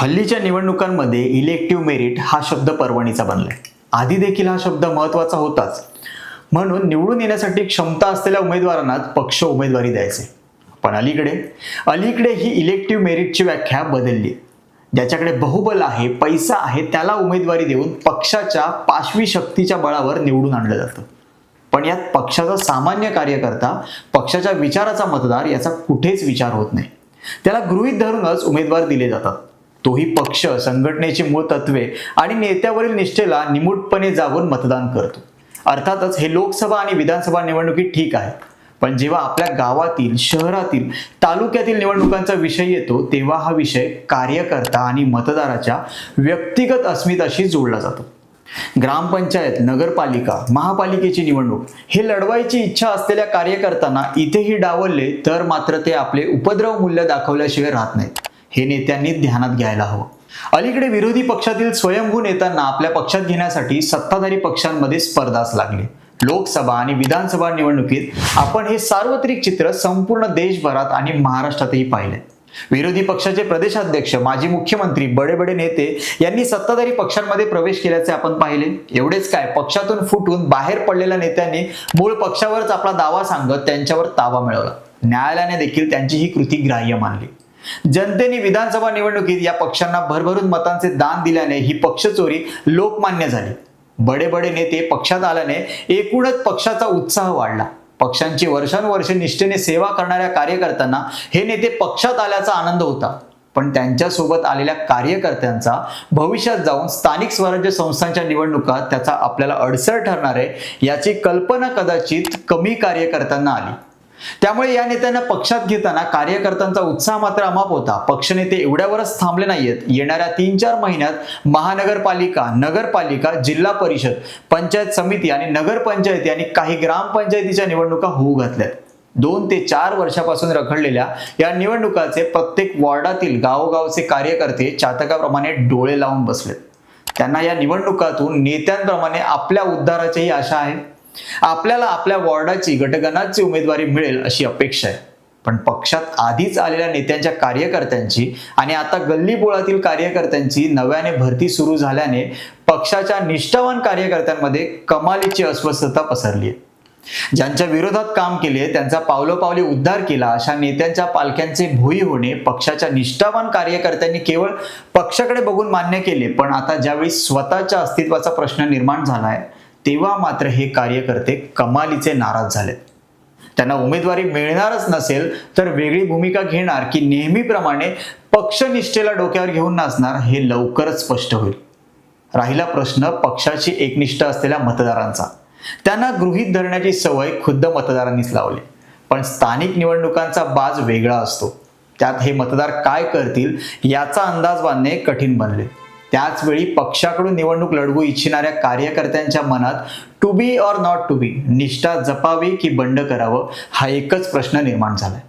हल्लीच्या निवडणुकांमध्ये elective merit हा शब्द परवणीचा बनलाय. आधी देखील हा शब्द महत्त्वाचा होताच. म्हणून निवडून येण्यासाठी क्षमता असलेल्या उमेदवारांनाच पक्ष उमेदवारी द्यायचे. पण अलीकडे अलीकडे ही इलेक्टिव्ह मेरिटची व्याख्या बदलली. ज्याच्याकडे बहुबल आहे पैसा आहे त्याला उमेदवारी देऊन पक्षाच्या पाशवी शक्तीच्या बळावर निवडून आणलं जातं. पण यात पक्षाचा सामान्य कार्यकर्ता पक्षाच्या विचाराचा मतदार याचा कुठेच विचार होत नाही. त्याला गृहीत धरूनच उमेदवार दिले जातात. तोही पक्ष संघटनेची मूळ तत्वे आणि नेत्यावरील निष्ठेला निमूटपणे जागून मतदान करतो. अर्थातच हे लोकसभा आणि विधानसभा निवडणुकी ठीक आहे पण जेव्हा आपल्या गावातील शहरातील तालुक्यातील निवडणुकांचा विषय येतो तेव्हा हा विषय कार्यकर्ता आणि मतदाराच्या व्यक्तिगत अस्मिताशी जोडला जातो. ग्रामपंचायत नगरपालिका महापालिकेची निवडणूक हे लढवायची इच्छा असलेल्या कार्यकर्त्यांना इथेही डावलले तर मात्र ते आपले उपद्रव मूल्य दाखवल्याशिवाय राहत नाहीत. हे नेत्यांनी ध्यानात घ्यायला हवं. अलीकडे विरोधी पक्षातील स्वयंभू नेत्यांना आपल्या पक्षात घेण्यासाठी सत्ताधारी पक्षांमध्ये स्पर्धाच लागली. लोकसभा आणि विधानसभा निवडणुकीत आपण हे सार्वत्रिक चित्र संपूर्ण देशभरात आणि महाराष्ट्रातही पाहिले. विरोधी पक्षाचे प्रदेशाध्यक्ष माजी मुख्यमंत्री बडे बडे नेते यांनी सत्ताधारी पक्षांमध्ये प्रवेश केल्याचे आपण पाहिले. एवढेच काय पक्षातून फुटून बाहेर पडलेल्या नेत्यांनी मूळ पक्षावरच आपला दावा सांगत त्यांच्यावर ताबा मिळवला. न्यायालयाने देखील त्यांची ही कृती ग्राह्य मानली. जनतेने विधानसभा निवडणुकीत या पक्षांना भरभरून मतांचे दान दिल्याने ही पक्षचोरी लोकमान्य झाली. बडे बडे नेते पक्षात आल्याने एकूणच पक्षाचा उत्साह वाढला. पक्षांची वर्षानुवर्षे निष्ठेने सेवा करणाऱ्या कार्यकर्त्यांना हे नेते पक्षात आल्याचा आनंद होता. पण त्यांच्यासोबत आलेल्या कार्यकर्त्यांचा भविष्यात जाऊन स्थानिक स्वराज्य संस्थांच्या निवडणुकात त्याचा आपल्याला अडसर ठरणार आहे याची कल्पना कदाचित कमी कार्यकर्त्यांना आली. त्यामुळे या नेत्यांना पक्षात घेताना कार्यकर्त्यांचा उत्साह मात्र अमाप होता. पक्षनेते एवढ्यावरच थांबले नाहीयेत. येणाऱ्या तीन चार महिन्यात महानगरपालिका नगरपालिका जिल्हा परिषद पंचायत समिती आणि नगरपंचायती आणि काही ग्रामपंचायतीच्या निवडणुका होऊ घातल्यात. दोन ते चार वर्षापासून रखडलेल्या या निवडणुकाचे प्रत्येक वॉर्डातील गावोगावचे कार्यकर्ते चातकाप्रमाणे डोळे लावून बसलेत. त्यांना या निवडणुकातून नेत्यांप्रमाणे आपल्या उद्धाराचीही आशा आहे. आपल्याला आपल्या वॉर्डाची गटगणाची उमेदवारी मिळेल अशी अपेक्षा आहे. पण पक्षात आधीच आलेल्या नेत्यांच्या कार्यकर्त्यांची आणि आता गल्लीबोळातील कार्यकर्त्यांची नव्याने भरती सुरू झाल्याने पक्षाच्या निष्ठावान कार्यकर्त्यांमध्ये कमालीची अस्वस्थता पसरली आहे. ज्यांच्या विरोधात काम केले त्यांचा पावलोपावली उद्धार केला अशा नेत्यांच्या पालख्यांचे भोई होणे पक्षाच्या निष्ठावान कार्यकर्त्यांनी केवळ पक्षाकडे बघून मान्य केले पण आता ज्यावेळी स्वतःच्या अस्तित्वाचा प्रश्न निर्माण झाला आहे तेव्हा मात्र हे कार्यकर्ते कमालीचे नाराज झालेत. त्यांना उमेदवारी मिळणारच नसेल तर वेगळी भूमिका घेणार की नेहमीप्रमाणे पक्षनिष्ठेला डोक्यावर घेऊन नाचणार हे लवकरच स्पष्ट होईल. राहिला प्रश्न पक्षाची एकनिष्ठ असलेल्या मतदारांचा. त्यांना गृहीत धरण्याची सवय खुद्द मतदारांनीच लावली. पण स्थानिक निवडणुकांचा बाज वेगळा असतो. त्यात हे मतदार काय करतील याचा अंदाज बांधणे कठीण बनले. त्याचवेळी पक्षाकडून निवडणूक लढवू इच्छिणाऱ्या कार्यकर्त्यांच्या मनात to be or not to be निष्ठा जपावी की बंड करावं हा एकच प्रश्न निर्माण झालाय.